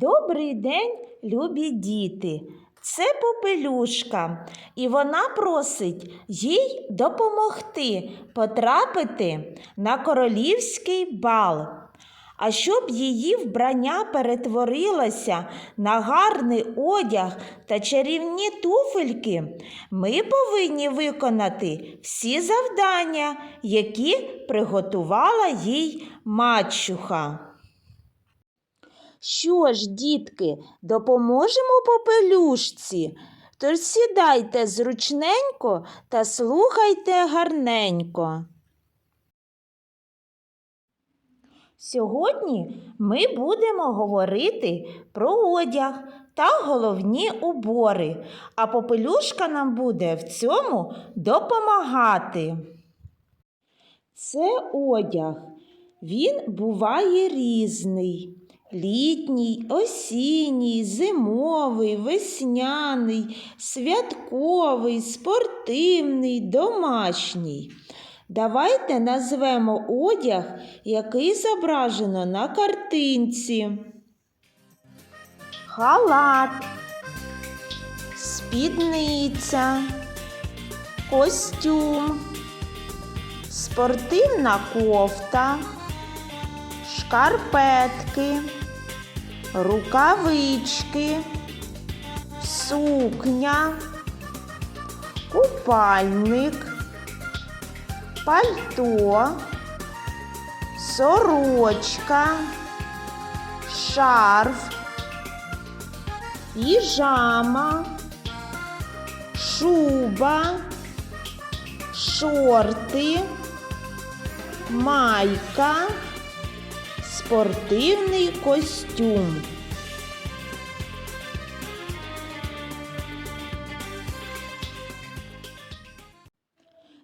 Добрий день, любі діти. Це попелюшка, і вона просить їй допомогти потрапити на королівський бал. А щоб її вбрання перетворилося на гарний одяг та чарівні туфельки, ми повинні виконати всі завдання, які приготувала їй мачуха. Що ж, дітки, допоможемо попелюшці? Тож сідайте зручненько та слухайте гарненько. Сьогодні ми будемо говорити про одяг та головні убори, а попелюшка нам буде в цьому допомагати. Це одяг. Він буває різний. Літній, осінній, зимовий, весняний, святковий, спортивний, домашній. Давайте назвемо одяг, який зображено на картинці. Халат, спідниця, костюм, спортивна кофта, шкарпетки, рукавички, сукня, купальник, пальто, сорочка, шарф, піжама, шуба, шорти, майка, спортивний костюм.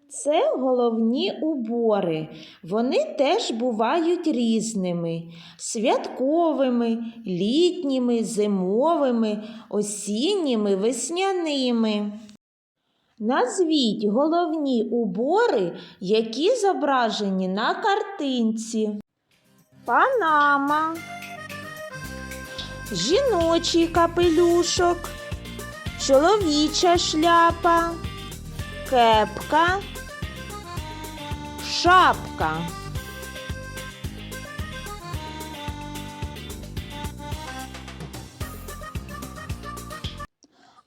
Це головні убори. Вони теж бувають різними: святковими, літніми, зимовими, осінніми, весняними. Назвіть головні убори, які зображені на картинці. Панама, жіночий капелюшок, чоловіча шляпа, кепка, шапка.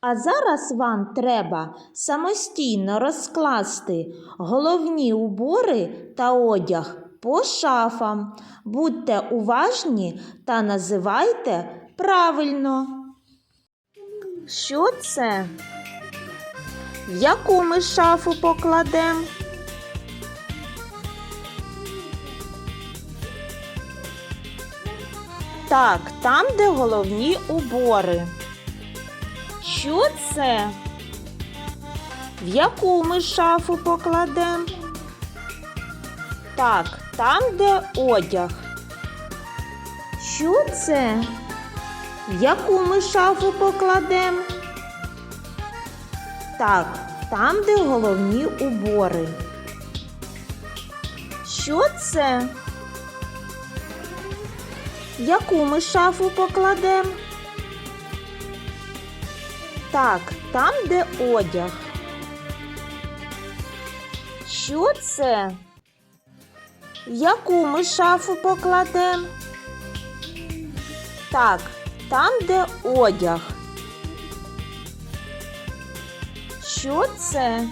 А зараз вам треба самостійно розкласти головні убори та одяг по шафам. Будьте уважні та називайте правильно. Що це? В яку ми шафу покладемо? Так, там, де головні убори. Що це? В яку ми шафу покладемо? Так, там, де одяг. Що це? В яку ми шафу покладемо? Так, там, де головні убори. Що це? В яку ми шафу покладемо? Так, там, де одяг. Що це? Яку ми шафу покладемо? Так, там, де одяг. Що це?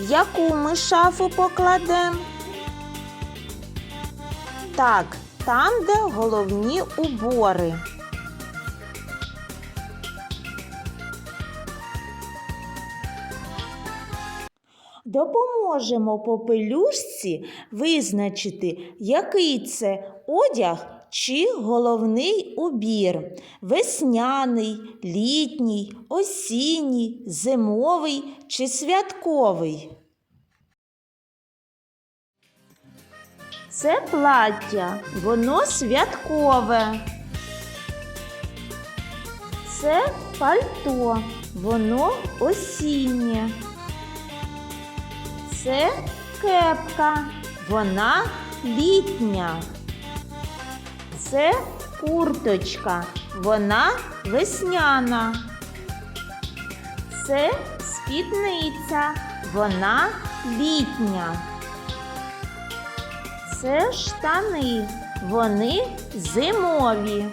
Яку ми шафу покладемо? Так, там, де головні убори. Допоможемо попелюшці визначити, який це одяг чи головний убір весняний, літній, осінній, зимовий чи святковий. Це плаття, воно святкове. Це пальто, воно осіннє. Це кепка, вона літня. Це курточка, вона весняна. Це спідниця, вона літня. Це штани, вони зимові.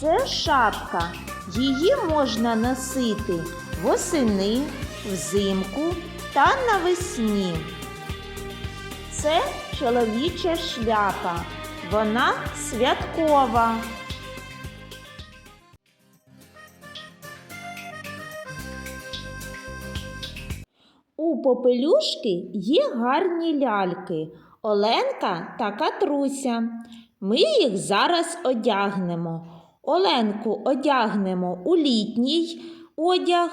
Це шапка. Її можна носити восени, взимку та навесні. Це чоловіча шляпа. Вона святкова. У попелюшки є гарні ляльки Оленка та Катруся. Ми їх зараз одягнемо. Оленку одягнемо у літній одяг,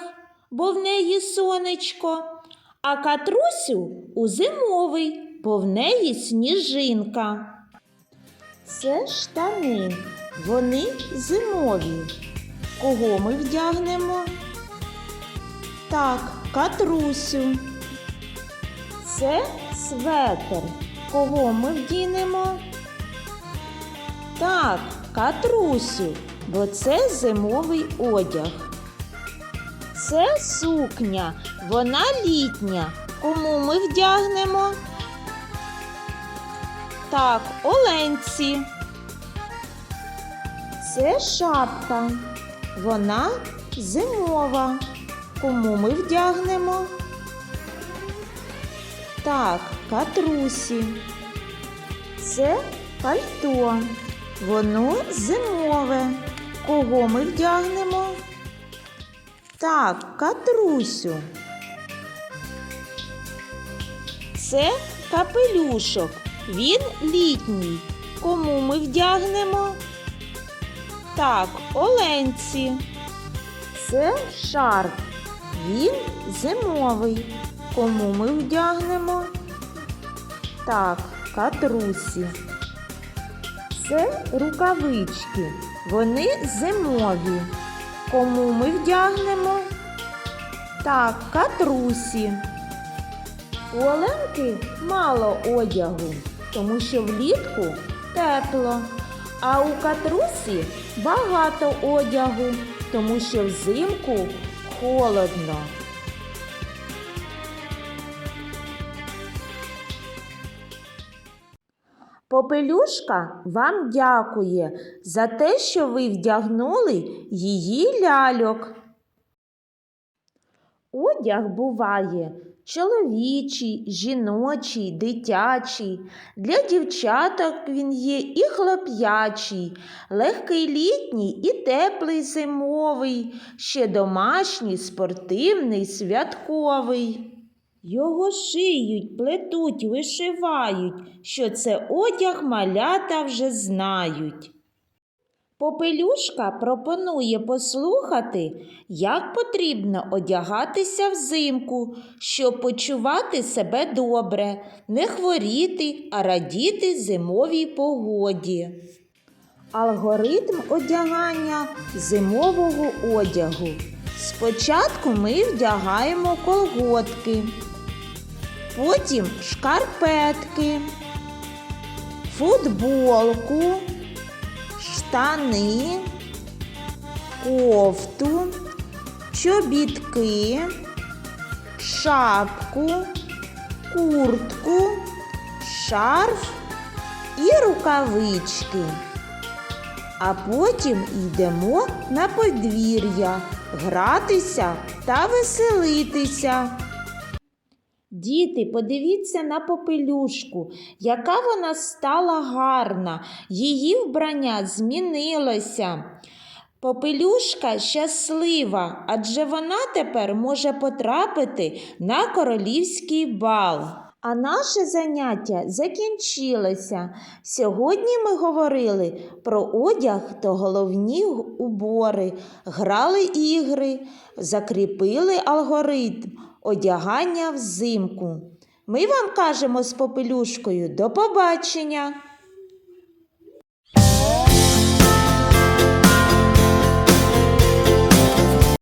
бо в неї сонечко, а Катрусю у зимовий, бо в неї сніжинка. Це штани, вони зимові. Кого ми вдягнемо? Так, Катрусю. Це светр. Кого ми вдінемо? Так, Катрусю, бо це зимовий одяг. Це сукня, вона літня. Кому ми вдягнемо? Так, Оленці. Це шапка. Вона зимова. Кому ми вдягнемо? Так, катрусі. Це пальто. Воно зимове. Кого ми вдягнемо? Так, катрусю. Це капелюшок. Він літній. Кому ми вдягнемо? Так, оленці. Це шарф. Він зимовий. Кому ми вдягнемо? Так, катрусі. Це рукавички. Вони зимові. Кому ми вдягнемо? Так, катрусі. У Оленки мало одягу, тому що влітку тепло, а у катрусі багато одягу, тому що взимку холодно. Попелюшка вам дякує за те, що ви вдягнули її ляльок. Одяг буває чоловічий, жіночий, дитячий. Для дівчаток він є і хлоп'ячий, легкий літній і теплий зимовий, ще домашній, спортивний, святковий. Його шиють, плетуть, вишивають, що це одяг малята вже знають. Попелюшка пропонує послухати, як потрібно одягатися взимку, щоб почувати себе добре, не хворіти, а радіти зимовій погоді. Алгоритм одягання зимового одягу. Спочатку ми вдягаємо колготки, потім шкарпетки, футболку штани, кофту, чобітки, шапку, куртку, шарф і рукавички. А потім йдемо на подвір'я гратися та веселитися. Діти, подивіться на попелюшку, яка вона стала гарна, її вбрання змінилося. Попелюшка щаслива, адже вона тепер може потрапити на королівський бал. А наше заняття закінчилося. Сьогодні ми говорили про одяг та головні убори, грали ігри, закріпили алгоритм одягання взимку. Ми вам кажемо з попелюшкою до побачення!